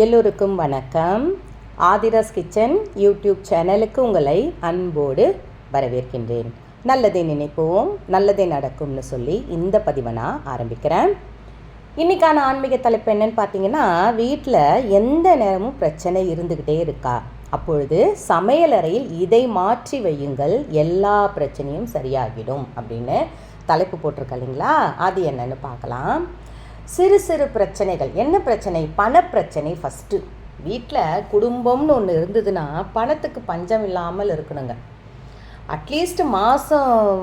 எல்லோருக்கும் வணக்கம். Aadhira's kitchen YouTube சேனலுக்கு உங்களை அன்போடு வரவேற்கின்றேன். நல்லதை நினைப்போம் நல்லதே நடக்கும்னு சொல்லி இந்த பதிவை நான் ஆரம்பிக்கிறேன். இன்றைக்கான ஆன்மீக தலைப்பு என்னன்னு பார்த்தீங்கன்னா வீட்டில் எந்த நேரமும் பிரச்சனை இருந்துக்கிட்டே இருக்கா? அப்பொழுது சமையலறையில் இதை மாற்றி வையுங்கள் எல்லா பிரச்சனையும் சரியாகிடும் அப்படின்னு தலைப்பு போட்டிருக்க இல்லைங்களா? அது என்னன்னு பார்க்கலாம். சிறு சிறு பிரச்சனைகள். என்ன பிரச்சனை? பணப்பிரச்சனை ஃபஸ்ட்டு வீட்டில் குடும்பம்னு ஒன்று இருந்ததுன்னா பணத்துக்கு பஞ்சம் இல்லாமல் இருக்கணுங்க. அட்லீஸ்ட் மாதம்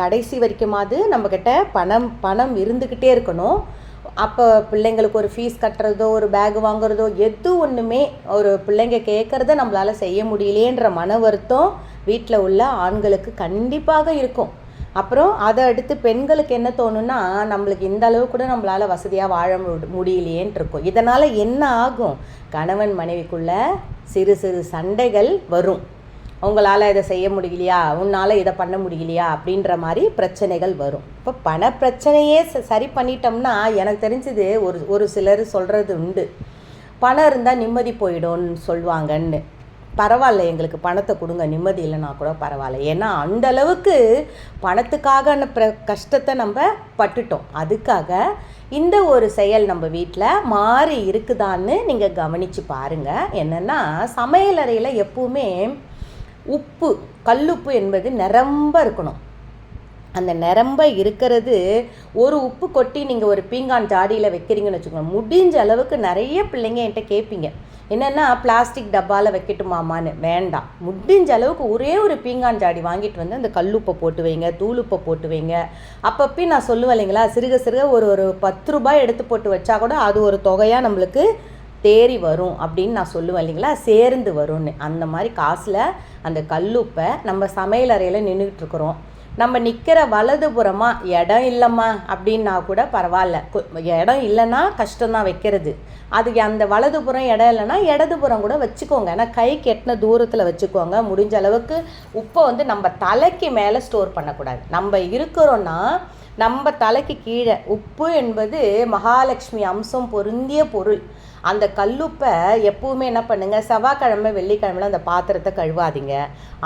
கடைசி வரைக்குமாவது நம்மக்கிட்ட பணம் பணம் இருந்துக்கிட்டே இருக்கணும். அப்போ பிள்ளைங்களுக்கு ஒரு ஃபீஸ் கட்டுறதோ ஒரு பேக் வாங்குறதோ எது ஒன்றுமே ஒரு பிள்ளைங்க கேட்குறத நம்மளால் செய்ய முடியலேன்ற மன வருத்தம் வீட்டில் உள்ள ஆண்களுக்கு கண்டிப்பாக இருக்கும். அப்புறம் அதை அடுத்து பெண்களுக்கு என்ன தோணுன்னா நம்மளுக்கு இந்த அளவு கூட நம்மளால் வசதியாக வாழ முடியலையேன் இருக்கும். இதனால் என்ன ஆகும்? கணவன் மனைவிக்குள்ள சிறு சிறு சண்டைகள் வரும். உங்களால் இதை செய்ய முடியலையா? உன்னால் இதை பண்ண முடியலையா? அப்படின்ற மாதிரி பிரச்சனைகள் வரும். இப்போ பண பிரச்சனையே சரி பண்ணிட்டோம்னா எனக்கு தெரிஞ்சது ஒரு ஒரு சிலர் சொல்கிறது உண்டு. பணம் இருந்தால் நிம்மதி போயிடும்னு சொல்லுவாங்கன்னு. பரவாயில்ல எங்களுக்கு பணத்தை கொடுங்க நிம்மதி இல்லைனா கூட பரவாயில்ல. ஏன்னா அந்த அளவுக்கு பணத்துக்காக பிர கஷ்டத்தை நம்ம பட்டுட்டோம். அதுக்காக இந்த ஒரு செயல் நம்ம வீட்டில் மாறி இருக்குதான்னு நீங்கள் கவனித்து பாருங்கள் என்னென்னா சமையலறையில் எப்பவுமே உப்பு கல்லுப்பு என்பது நிரம்ப இருக்கணும். அந்த நிரம்ப இருக்கிறது ஒரு உப்பு கொட்டி நீங்கள் ஒரு பீங்கான் ஜாடியில் வைக்கிறீங்கன்னு வச்சுக்கோங்க. முடிஞ்ச அளவுக்கு நிறைய பிள்ளைங்க என்கிட்ட கேட்பீங்க. என்னென்னா பிளாஸ்டிக் டப்பாவில் வைக்கட்டுமாமான்னு. வேண்டாம். முடிஞ்ச அளவுக்கு ஒரே ஒரு பீங்கான் ஜாடி வாங்கிட்டு வந்து அந்த கல்லுப்பை போட்டு வைங்க தூளுப்பை போட்டு வைங்க. அப்பப்போ நான் சொல்லுவேன் இல்லைங்களா சிறுக சிறுக ஒரு ஒரு பத்து ரூபாய் எடுத்து போட்டு வச்சா கூட அது ஒரு தொகையாக நம்மளுக்கு தேறி வரும் அப்படின்னு நான் சொல்லுவேன் இல்லைங்களா சேர்ந்து வரும்னு. அந்த மாதிரி காசில் அந்த கல்லுப்பை நம்ம சமையலறையில் நின்றுக்கிட்டு இருக்கிறோம். நம்ம நிற்கிற வலதுபுறமா இடம் இல்லைம்மா அப்படின்னா கூட பரவாயில்ல. இடம் இல்லைன்னா கஷ்டம்தான் வைக்கிறது. அதுக்கு அந்த வலதுபுறம் இடம் இல்லைன்னா இடதுபுறம் கூட வச்சுக்கோங்க. ஏன்னா கை கெட்டின தூரத்தில் வச்சுக்கோங்க. முடிஞ்ச அளவுக்கு உப்பை வந்து நம்ம தலைக்கு மேலே ஸ்டோர் பண்ணக்கூடாது. நம்ம இருக்கிறோன்னா நம்ம தலைக்கு கீழே. உப்பு என்பது மகாலட்சுமி அம்சம் பொருந்திய பொருள். அந்த கல்லுப்பை எப்பவுமே என்ன பண்ணுங்கள் செவ்வாய்க்கிழமை வெள்ளிக்கிழமையில் அந்த பாத்திரத்தை கழுவாதீங்க.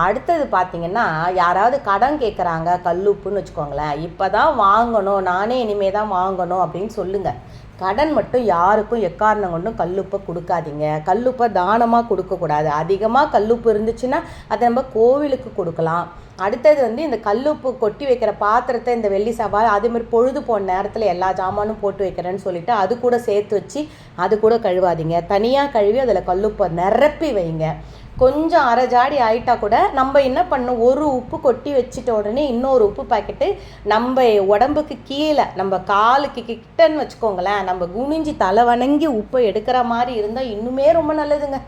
அடுத்தது பார்த்தீங்கன்னா யாராவது கடன் கேட்குறாங்க கல்லுப்புன்னு வச்சுக்கோங்களேன். இப்போ தான் வாங்கணும். நானே இனிமே தான் வாங்கணும் அப்படின்னு சொல்லுங்கள் கடன் மட்டும் யாருக்கும் எக்காரணம் கொண்டும் கல்லுப்பை கொடுக்காதீங்க. கல்லுப்பை தானமாக கொடுக்கக்கூடாது. அதிகமாக கல்லுப்பு இருந்துச்சுன்னா அதை நம்ம கோவிலுக்கு கொடுக்கலாம். அடுத்தது வந்து இந்த கல்லுப்பு கொட்டி வைக்கிற பாத்திரத்தை இந்த வெள்ளி சவால் அதே பொழுது போன நேரத்தில் எல்லா ஜாமானும் போட்டு வைக்கிறேன்னு சொல்லிட்டு அது கூட சேர்த்து வச்சு அது கூட கழுவாதீங்க. தனியாக கழுவி அதில் கல்லுப்பை நிரப்பி வைங்க. கொஞ்சம் அரை ஜாடி ஆயிட்டா கூட நம்ம என்ன பண்ணணும்? ஒரு உப்பு கொட்டி வச்சிட்ட உடனே இன்னொரு உப்பு பாக்கெட்டு நம்ம உடம்புக்கு கீழே நம்ம காலுக்கு கிட்டன்னு வச்சுக்கோங்களேன் நம்ம குனிஞ்சு தலை வணங்கி உப்பை எடுக்கிற மாதிரி இருந்தால் இன்னுமே ரொம்ப நல்லதுங்க.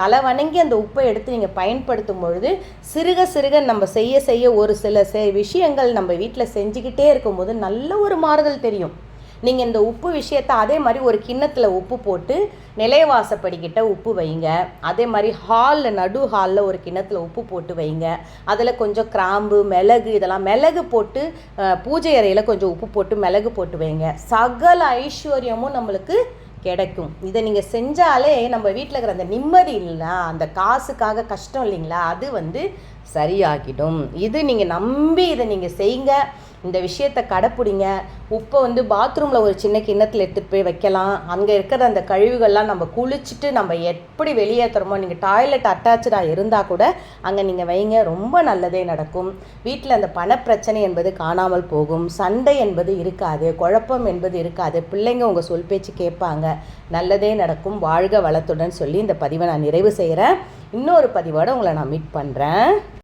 தலை வணங்கி அந்த உப்பை எடுத்து நீங்கள் பயன்படுத்தும் பொழுது சிறுக சிறுக நம்ம செய்ய செய்ய ஒரு சில செ விஷயங்கள் நம்ம வீட்டில் செஞ்சுக்கிட்டே இருக்கும்போது நல்ல ஒரு மாறுதல் தெரியும். நீங்கள் இந்த உப்பு விஷயத்தை அதே மாதிரி ஒரு கிண்ணத்தில் உப்பு போட்டு நிலைவாசப்படிக்கிட்ட உப்பு வைங்க. அதே மாதிரி ஹாலில் நடு ஹாலில் ஒரு கிண்ணத்தில் உப்பு போட்டு வைங்க. அதில் கொஞ்சம் கிராம்பு மிளகு இதெல்லாம் மிளகு போட்டு பூஜை அறையில் கொஞ்சம் உப்பு போட்டு மிளகு போட்டு வைங்க. சகல ஐஸ்வர்யமும் நம்மளுக்கு கிடைக்கும். இதை நீங்கள் செஞ்சாலே நம்ம வீட்டில் இருக்கிற அந்த நிம்மதி இல்லைங்களா அந்த காசுக்காக கஷ்டம் இல்லைங்களா அது வந்து சரியாகிடும். இது நீங்கள் நம்பி இதை நீங்கள் செய்யுங்க இந்த விஷயத்தை கடைப்பிடிங்க. உப்பை வந்து பாத்ரூமில் ஒரு சின்ன கிண்ணத்தில் எடுத்துகிட்டு போய் வைக்கலாம். அங்கே இருக்கிற அந்த கழிவுகள்லாம் நம்ம குளிச்சுட்டு நம்ம எப்படி வெளியேற்றுறோமோ நீங்கள் டாய்லெட் அட்டாச்சாக இருந்தால் கூட அங்கே நீங்கள் வைங்க. ரொம்ப நல்லதே நடக்கும். வீட்டில் அந்த பணப்பிரச்சனை என்பது காணாமல் போகும். சண்டை என்பது இருக்காது. குழப்பம் என்பது இருக்காது. பிள்ளைங்க உங்கள் சொல் பேச்சு கேட்பாங்க. நல்லதே நடக்கும். வாழ்க வளத்துடன் சொல்லி இந்த பதிவை நான் நிறைவு செய்கிறேன் இன்னொரு பதிவோடு உங்களை நான் மீட் பண்ணுறேன்